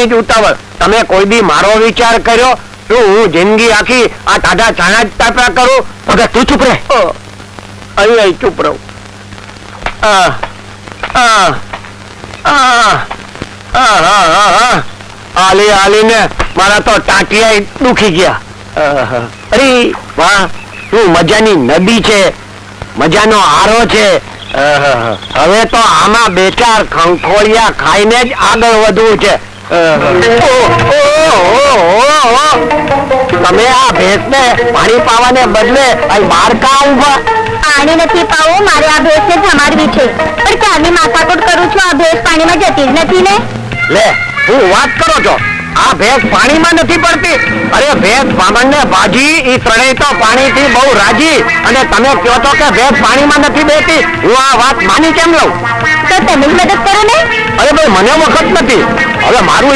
જાતની જ ઉતાવળ. તમે કોઈ બી મારો વિચાર કર્યો શું હું જિંદગી આખી આ ટાઢા ચાણા જ તાપા કરું. ભગત, તું ચૂપ રહે. અહીં અહીં ચૂપ રહું. આ આ આ આ આ આ આલી ને મારા તો ટાંટિયા દુખી ગયા. અરે વાહ, શું મજાની નદી છે? મજાનો આરો છે. હવે તો આમાં બે ચાર ખંખોળિયા ખાઈને જ આગળ વધવું છે. તમે આ ભેંસને પાણી પાવાને બદલે અહીં બહાર કા ઊભા પાણી નથી પાવું મારે આ ભેંસને જમાડવી છે. પણ ક્યારની માથાકૂટ કરું છું? આ ભેંસ પાણીમાં જતી જ નથી ને. લે હું વાત કરો છો. આ ભેંસ પાણીમાં નથી પડતી. અરે ભેંસ બામણને ભાજી ઈ ત્રણેય તો પાણીથી બહુ રાજી. અને તમે કહો છો કે ભેંસ પાણીમાં નથી બેતી હું આ વાત માની કેમ લઉં? તો તમે જ મદદ કરો ને. અરે ભાઈ મને વખત નથી. હવે મારું